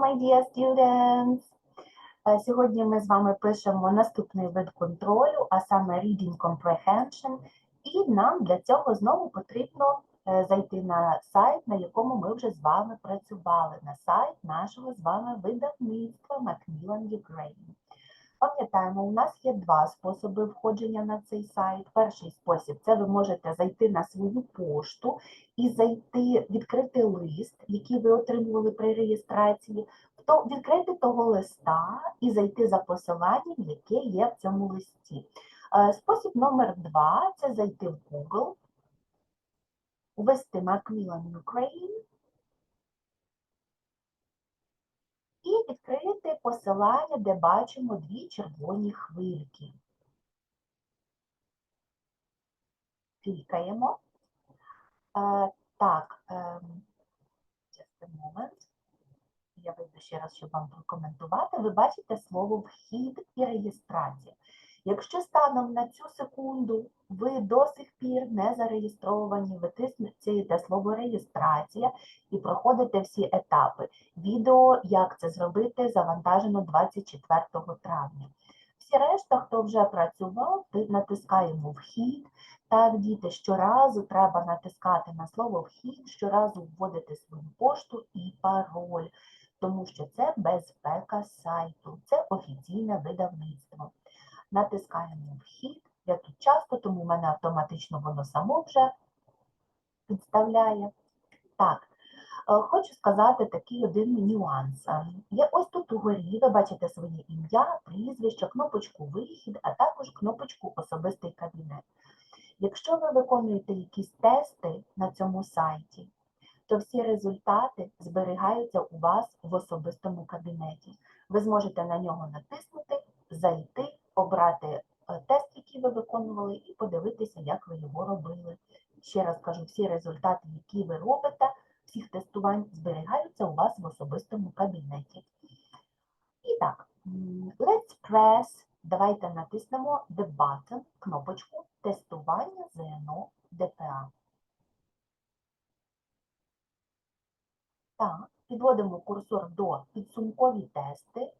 my dear students! Е, Сьогодні ми з вами пишемо наступний вид контролю, а саме Reading Comprehension. І нам для цього знову потрібно е, зайти на сайт, на якому ми вже з вами працювали, на сайт нашого з вами видавництва Macmillan Ukraine. Пам'ятаємо, у нас є два способи входження на цей сайт. Перший спосіб це ви можете зайти на свою пошту і зайти, відкрити лист, який ви отримували при реєстрації, то відкрити того листа і зайти за посиланням, яке є в цьому листі. Е, Спосіб номер два це зайти в Google, ввести Macmillan Ukraine і відкрити посилання, де бачимо дві червоні хвильки. Клікаємо. Е, Так, е, moment. Я вийду ще раз, щоб вам прокоментувати. Ви бачите слово вхід і реєстрація. Якщо станом на цю секунду ви до сих пір не зареєстровані, ви тиснете слово реєстрація і проходите всі етапи. Відео, як це зробити, завантажено 24 травня. Всі решта, хто вже працював, натискаємо вхід. Так, діти, щоразу треба натискати на слово вхід, щоразу вводити свою пошту і пароль, тому що це безпека сайту, це офіційне видавництво. Натискаємо вхід. Я тут часто, тому в мене автоматично воно само вже підставляє. Так, е, хочу сказати такий один нюанс. Є ось тут угорі, ви бачите своє ім'я, прізвище, кнопочку вихід, а також кнопочку особистий кабінет. Якщо ви виконуєте якісь тести на цьому сайті, то всі результати зберігаються у вас в особистому кабінеті. Ви зможете на нього натиснути, зайти, обрати е, тест, який ви виконували, і подивитися, як ви його робили. Ще раз кажу, всі результати, які ви робите, всіх тестувань зберігаються у вас в особистому кабінеті. І так, let's press, давайте натиснемо the button, кнопочку тестування ЗНО ДПА. Так, підводимо курсор до підсумкові тести.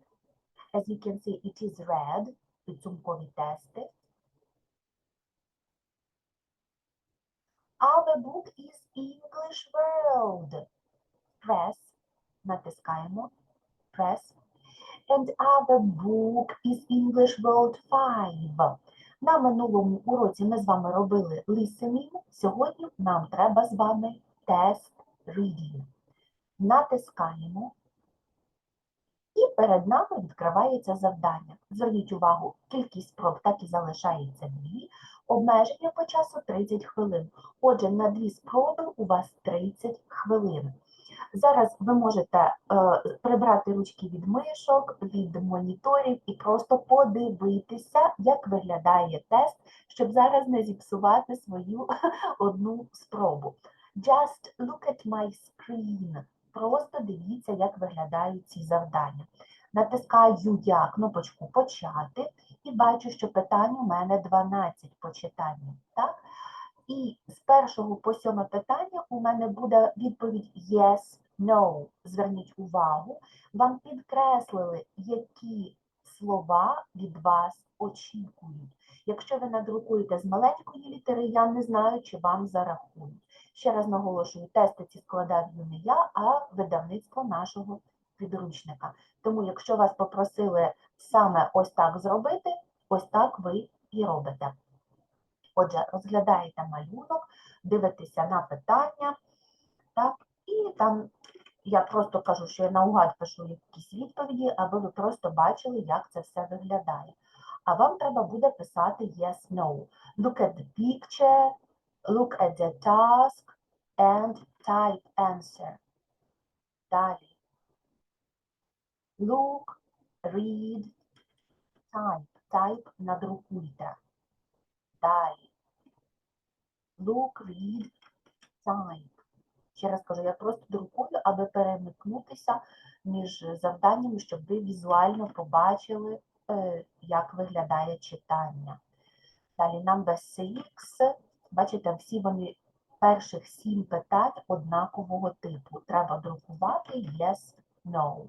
As you can see, it is red, підсумкові тести. Our book is English World. Press, натискаємо, press. And our book is English World 5. На минулому уроці ми з вами робили listening. Сьогодні нам треба з вами тест reading. Натискаємо. І перед нами відкривається завдання. Зверніть увагу, кількість спроб так і залишається дві. Обмеження по часу 30 хвилин. Отже, на дві спроби у вас 30 хвилин. Зараз ви можете е, прибрати ручки від мишок, від моніторів і просто подивитися, як виглядає тест, щоб зараз не зіпсувати свою одну спробу. Just look at my screen. Просто дивіться, як виглядають ці завдання. Натискаю я кнопочку Почати і бачу, що питань у мене 12 по читанню. Так? І з першого по сьоме питання у мене буде відповідь yes, no. Зверніть увагу, вам підкреслили, які слова від вас очікують. Якщо ви надрукуєте з маленької літери, я не знаю, чи вам зарахують. Ще раз наголошую, тести ці складав не я, а видавництво нашого підручника. Тому, якщо вас попросили саме ось так зробити, ось так ви і робите. Отже, розглядаєте малюнок, дивитеся на питання, так, і там я просто кажу, що я наугад пишу якісь відповіді, аби ви просто бачили, як це все виглядає. А вам треба буде писати yes, no. Look at the picture, look at the task and type answer. Далі. Look, read, type. Type надрукуйте. Далі. Look, read, type. Ще раз кажу, я просто друкую, аби перемикнутися між завданнями, щоб ви візуально побачили, е, як виглядає читання. Далі number 6. Бачите, всі вони перших сім питань однакового типу. Треба друкувати yes, no.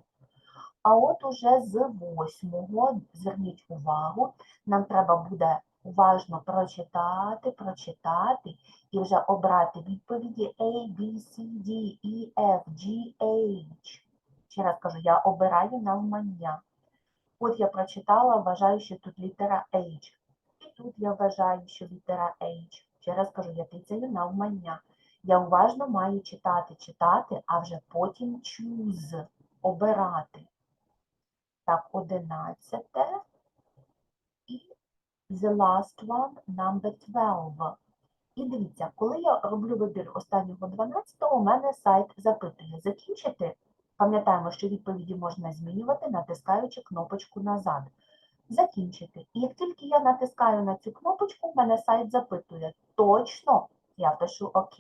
А от уже з восьмого, зверніть увагу, нам треба буде уважно прочитати, прочитати і вже обрати відповіді A, B, C, D, E, F, G, H. Ще раз кажу, я обираю навмання. От я прочитала, вважаю, що тут літера H. І тут я вважаю, що літера H. Ще раз кажу, я тицяю навмання. Я уважно маю читати, читати, а вже потім choose, обирати. Так, одинадцяте. І the last one, number 12. І дивіться, коли я роблю вибір останнього 12-го, у мене сайт запитує закінчити. Пам'ятаємо, що відповіді можна змінювати, натискаючи кнопочку назад. Закінчити. І як тільки я натискаю на цю кнопочку, в мене сайт запитує точно, я пишу ОК.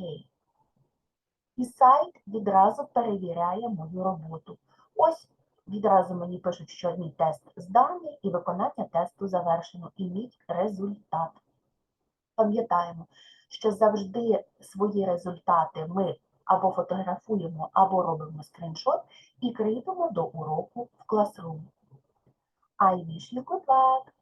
І сайт відразу перевіряє мою роботу. Ось відразу мені пишуть, що мій тест зданий і виконання тесту завершено, і мій результат. Пам'ятаємо, що завжди свої результати ми або фотографуємо, або робимо скріншот і кріпимо до уроку в Classroom. I wish you good luck!